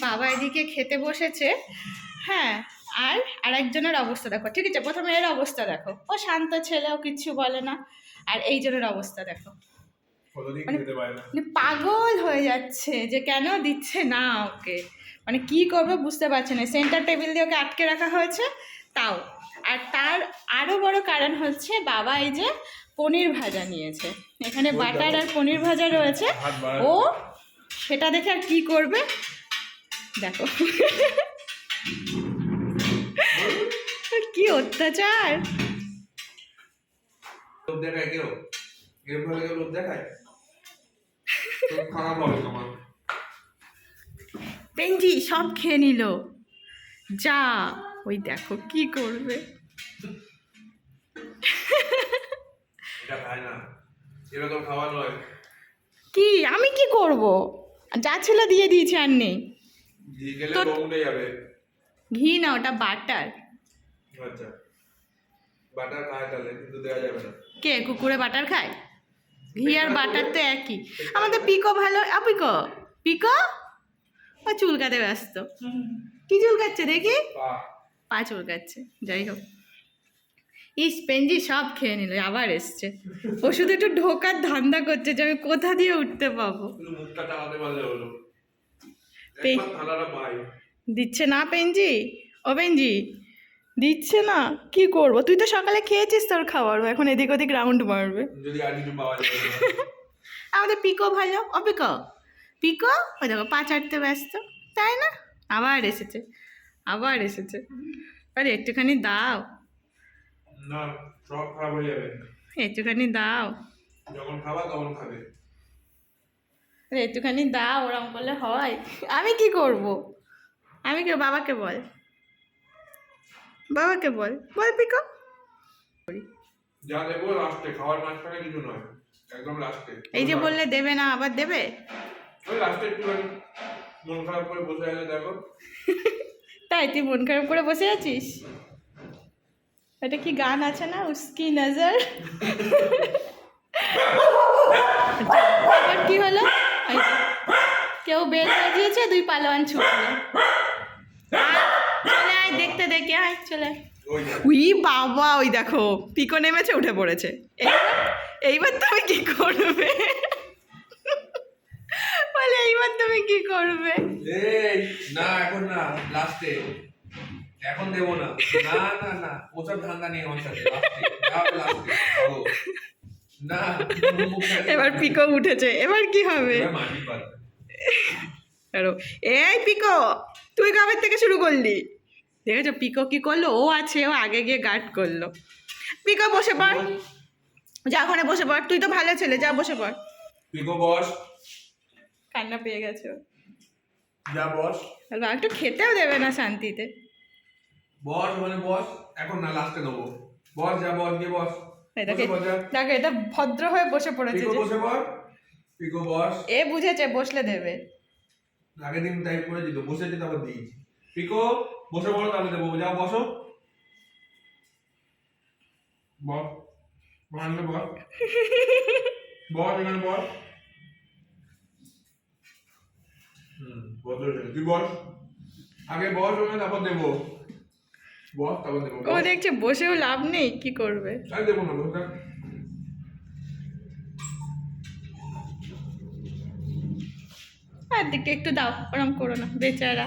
বাবা এদিকে খেতে বসেছে। হ্যাঁ আর আরেকজনের অবস্থা দেখো ঠিক আছে? প্রথমে এর অবস্থা দেখো। ও শান্ত ছেলে ও কিচ্ছু বলে না। আর এই জনের অবস্থা দেখো। মানে- মানে পাগল হয়ে যাচ্ছে যে কেন দিচ্ছে না ওকে? মানে কি করবে বুঝতে পারছে না। সেন্টার টেবিল দিয়ে ওকে আটকে রাখা হয়েছে তাও। আর তার আরও বড় কারণ হচ্ছে বাবা এই যে পনির ভাজা নিয়েছে। এখানে বাটার আর পনির ভাজা রয়েছে। ও সেটা দেখে আর কি করবে? দেখো। কি অত্যাচার। লোভ দেখায় কেউ? এরকম কেউ লোভ দেখায়? খারাপ হবে তোমার। পেঞ্জি সব খেয়ে নিল। যা ওই দেখো কি করবে। এটা খায় না। এরকম খাওয়া নয়। কি? আমি কি করব? যা ছিল দিয়ে দিয়েছি আর নেই। তো- যাবে। ঘি না ওটা বাটার। আচ্ছা বাটার খায় তাহলে কিন্তু দেওয়া যাবে না। কে কুকুরে বাটার খায়? ঘি আর বাটার তো একই। আমাদের পিকো ভালো আ পিকো পিকো? ও চুলকাতে ব্যস্ত। কি চুলকাচ্ছে দেখি? পা। চুলকাচ্ছে যাই হোক। ইস পেঞ্জি সব খেয়ে নিল আবার এসছে। ও শুধু একটু ঢোকার ধান্দা করছে যে আমি কোথা দিয়ে উঠতে পাবো। মুখটা হলো। দিচ্ছে না পেঞ্জি? ও পেঞ্জি দিচ্ছে না কি করব? তুই তো সকালে খেয়েছিস তোর খাবার এখন এদিক ওদিক রাউন্ড মারবে। আমাদের পিকো ভালো ও পিকো পিকো? ও দেখো পা চাটতে ব্যস্ত তাই না? আবার এসেছে আবার এসেছে। আরে একটুখানি দাও। না সব খারাপ হয়ে যাবে। একটুখানি দাও। যখন খাবা তখন খাবে। একটুখানি দাও ওরম করলে হয়। আমি কি করব? আমি কি বাবাকে বল। বাবাকে বল। বল পিকো। যা দেবো লাস্টে খাওয়ার মাঝখানে কিছু নয় একদম লাস্টে। এই যে বললে দেবে না আবার দেবে? ওই লাস্টে একটুখানি মন খারাপ করে বসে আছে দেখো। তাই তুই মন খারাপ করে বসে আছিস? এটা কি গান আছে না উস্কি নজর? এবার কি হলো? কেউ বেল বাজিয়েছে দুই পালোয়ান ছুটলো। চলে আয় দেখতে দেখে আয় চলে আয়। উই বাবা ওই দেখো পিকো নেমেছে উঠে পড়েছে। এইবার তুমি কি করবে? বলে এইবার তুমি কি করবে? না এখন না লাস্টে। এখন দেবো না। না না না ওসব ধান্দা নেই আমার সাথে না এবার পিকো উঠেছে এবার কি হবে? এই পিকো তুই কবে থেকে শুরু করলি? দেখেছ পিকো কি করল? ও আছে ও আগে গিয়ে গার্ড করল। পিকো বসে পড়। যা ওখানে বসে পড়। তুই তো ভালো ছেলে যা বসে পড়। পিকো বস। কান্না পেয়ে গেছে। যা বস। আর একটু খেতেও দেবে না শান্তিতে। বস মানে বস। এখন না লাস্টে দেবো। বস যা বস গিয়ে বস। দেখে এটা ভদ্র হয়ে বসে পড়েছে বসে বস পিকো বস এ বুঝেছে বসলে দেবে। আগের দিন টাইপ করে দিত বসেছে তারপর দিয়েছি। পিকো বসে পড়ো তাহলে দেবো। যাও বসো। বস। মানলে বস। বস এখানে বস। হুম তুই বস। আগে বস ওখানে তারপর দেবো। বস তারপর দেবো। ও দেখছে বসেও লাভ নেই কি করবে? আর দেবো না আর দিকে একটু দাও ওরম করো না বেচারা।